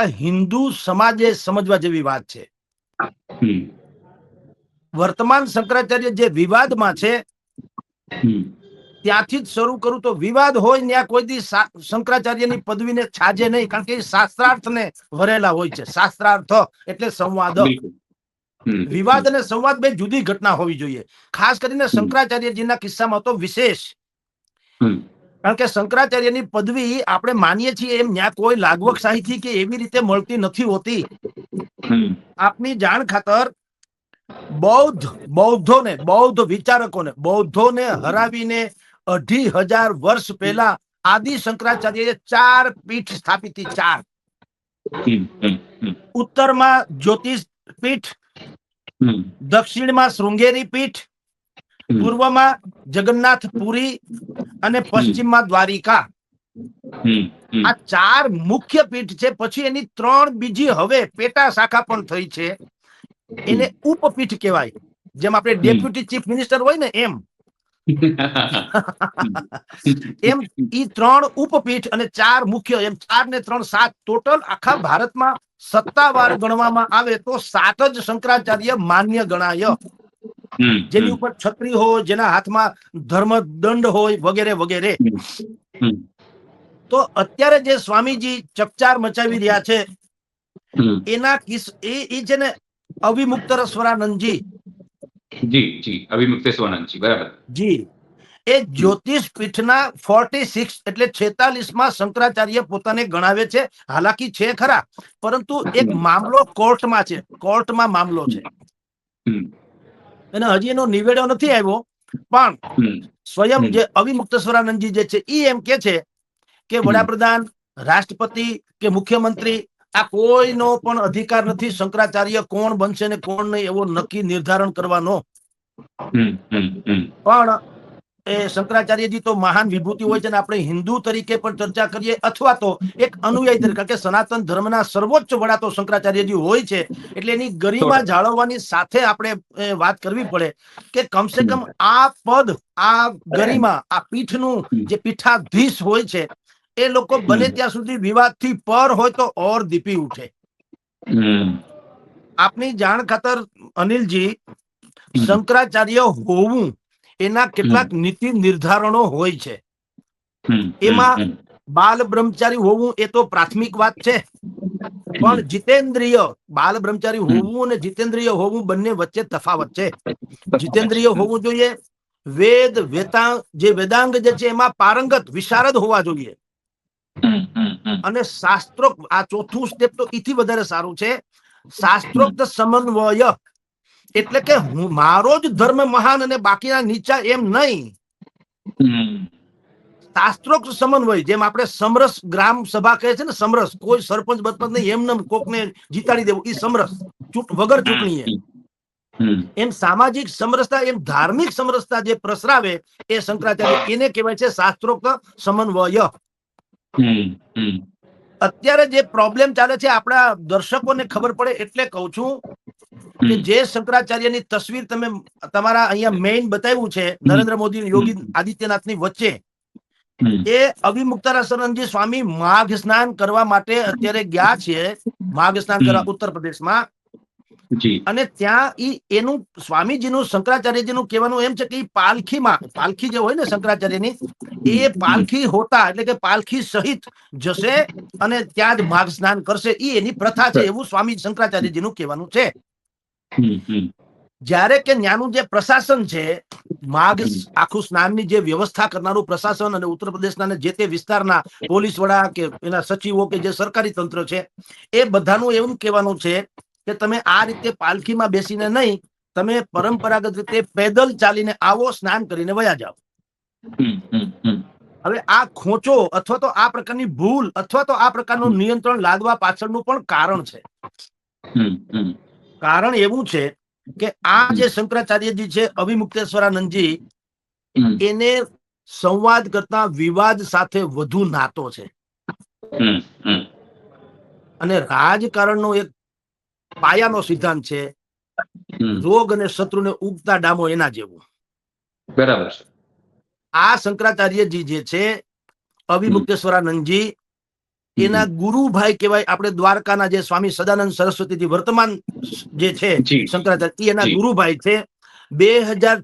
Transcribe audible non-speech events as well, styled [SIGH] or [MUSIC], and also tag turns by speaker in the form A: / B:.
A: હિન્દુ સમાજે સમજવા જેવી વાત છે. વર્તમાન શંકરાચાર્ય જે વિવાદમાં છે ત્યાંથી જ શરૂ કરું તો વિવાદ હોય ત્યાં કોઈ દી શંકરાચાર્યની પદવીને છાજે નહીં કારણ કે એ શાસ્ત્રાર્થને વરેલા હોય છે. શાસ્ત્રાર્થ એટલે સંવાદ. વિવાદ અને સંવાદ બે જુદી ઘટના હોવી જોઈએ. ખાસ કરીને શંકરાચાર્યજીના કિસ્સામાં તો વિશેષ. કારણ કે શંકરાચાર્યની પદવી આપણે માનીએ છીએ એમ ત્યાં કોઈ લાગવક સાહિત્ય કે એવી રીતે મળતી નથી હોતી. આપની જાણ ખાતર બૌદ્ધ બૌદ્ધોને બૌદ્ધ વિચારકોને બૌદ્ધોને હરાવીને અઢી હજાર વર્ષ પહેલા આદિ શંકરાચાર્યએ ચાર પીઠ સ્થાપિત ચાર. ઉત્તરમાં જ્યોતિષ પીઠ દક્ષિણમાં શૃંગેરી પીઠ પૂર્વમાં જગન્નાથ પુરી અને પશ્ચિમમાં દ્વારિકા. આ ચાર મુખ્ય પીઠ છે પછી એની ત્રણ બીજી હવે પેટા શાખા પણ થઈ છે. એને ઉપપીઠ કહેવાય. જેમ આપણે ડેપ્યુટી ચીફ મિનિસ્ટર હોય ને એમ. [LAUGHS] એમ ઈ ત્રણ ઉપપીઠ અને ચાર મુખ્ય એમ ચાર ને ત્રણ સાત ટોટલ આખા ભારતમાં સત્તાવાર ગણવામાં આવે તો સાત જ શંકરાચાર્ય માન્ય ગણાય. જેની ઉપર છત્રી હોય જેના હાથમાં ધર્મ દંડ હોય વગેરે વગેરે. તો અત્યારે જે સ્વામીજી ચકચાર મચાવી રહ્યા છે એના કિસ એ એ છે ને અવિમુક્ત સ્વરાનંદજી
B: જી જી અભિમુક્તેશ્વરાનંદજી બરાબર.
A: જી. એ જ્યોતિષ પીઠના ફોર્ટી સિક્સ એટલે છેતાલીસમાં શંકરાચાર્ય પોતાને ગણાવે છે. હાલાકી છે ખરા પરંતુ એક મામલો કોર્ટમાં છે. કોર્ટમાં મામલો છે. અને હજી એનો નિવેડો નથી આવ્યો. પણ સ્વયં જે અવિમુક્ત સ્વરાનંદજી જે છે એ એમ કે છે કે વડાપ્રધાન રાષ્ટ્રપતિ કે મુખ્યમંત્રી આ કોઈનો પણ અધિકાર નથી. શંકરાચાર્ય કોણ બનશે ને કોણ નહીં એવો નક્કી નિર્ધારણ કરવાનો. પણ એ શંકરાચાર્યજી તો મહાન વિભૂતિ હોય છે ને આપણે હિન્દુ તરીકે પણ ચર્ચા કરીએ અથવા તો એક અનુયાયી તરીકે કે સનાતન ધર્મના સર્વોચ્ચ વડા તો શંકરાચાર્યજી હોય છે. એટલે એની ગરિમા જાળવવાની સાથે આપણે વાત કરવી પડે કે કમસે કમ આ પદ આ ગરિમા આ પીઠનું જે પીઠાધીશ હોય છે એ લોકો બને ત્યાં સુધી વિવાદથી પર હોય તો ઓર દીપી ઉઠે. આપની જાણ ખાતર અનિલજી શંકરાચાર્ય હોવું એના કેટલાક નીતિ નિર્ધારણો હોય છે. એમાં બાલ બ્રહ્મચારી હોવું એ તો પ્રાથમિક વાત છે. પણ જીતેન્દ્રિય બાલ બ્રહ્મચારી હોવું અને જીતેન્દ્રિય હોવું બંને વચ્ચે તફાવત છે. જીતેન્દ્રિય હોવું જોઈએ વેદ વેતાંગ જે વેદાંગ જે છે એમાં પારંગત વિશારદ હોવા જોઈએ. અને શાસ્ત્રોક્ત આ ચોથું સ્ટેપ તો એથી વધારે સારું છે. શાસ્ત્રોક્ત સમન્વય એટલે કે હું મારો જ ધર્મ મહાન અને બાકીના નીચા એમ નહીં. શાસ્ત્રોક્ત સમન્વય જેમ આપણે સમરસ ગ્રામ સભા કહે છે ને સમરસ કોઈ સરપંચ બરપંચ નહીં એમને કોકને જીતાડી દેવું એ સમરસ વગર ચૂંટણીએ. એમ સામાજિક સમરસતા એમ ધાર્મિક સમરસતા જે પ્રસરાવે એ શંકરાચાર્ય એને કહેવાય છે શાસ્ત્રોક્ત સમન્વય. અત્યારે જે પ્રોબ્લેમ ચાલે છે આપણા દર્શકોને ખબર પડે એટલે કહું છું કે જે શંકરાચાર્યની તસવીર તમે તમારા અહીંયા મેઇન બતાવ્યું છે નરેન્દ્ર મોદી યોગી આદિત્યનાથની વચ્ચે એ અવિમુક્તારાસનંદજી સ્વામી માઘ સ્નાન કરવા માટે અત્યારે ગયા છે માઘ સ્નાન કરવા ઉત્તર પ્રદેશમાં. અને ત્યાં ઈ એનું સ્વામીજીનું શંકરાચાર્યજીનું કહેવાનું એમ છે કે પાલખીમાં પાલખી જે હોય ને શંકરાચાર્યની એ પાલખી હોતા એટલે કે પાલખી સહિત જશે અને ત્યાં જ માર્ગ સ્નાન કરશે. એ એની પ્રથા છે એવું સ્વામી શંકરાચાર્યજીનું કહેવાનું છે. જ્યારે કે ન્યાનું જે પ્રશાસન છે માઘ આખું સ્નાનની જે વ્યવસ્થા કરનારું પ્રશાસન અને ઉત્તર પ્રદેશના જે તે વિસ્તારના પોલીસ વડા કે એના સચિવો કે જે સરકારી તંત્ર છે એ બધાનું એવું કહેવાનું છે કે તમે આ રીતે પાલખીમાં બેસીને નહીં તમે પરંપરાગત રીતે પેદલ ચાલીને આવો સ્નાન કરીને વયા જાઓ. હવે આ ખોંચો અથવા તો આ પ્રકારની ભૂલ અથવા તો આ પ્રકારનું નિયંત્રણ લાદવા પાછળનું પણ કારણ છે. કારણ એવું છે કે આ જે શંકરાચાર્યજી છે અવિમુક્તેશ્વરાનંદજી એને સંવાદ કરતા વિવાદ સાથે વધુ નાતો છે. અને રાજકારણનો એક પાયાનો સિદ્ધાંત છે રોગ અને શત્રુને ઉગતા ડામો એના જેવું.
B: બરાબર
A: આ શંકરાચાર્યજી જે છે અવિમુક્તેશ્વરાનંદજી એના ગુરુભાઈ કહેવાય આપણે દ્વારકાના જે સ્વામી સદાનંદ સરસ્વતીજી વર્તમાન જે છે શંકરાચાર્ય એના ગુરુભાઈ છે. બે હજાર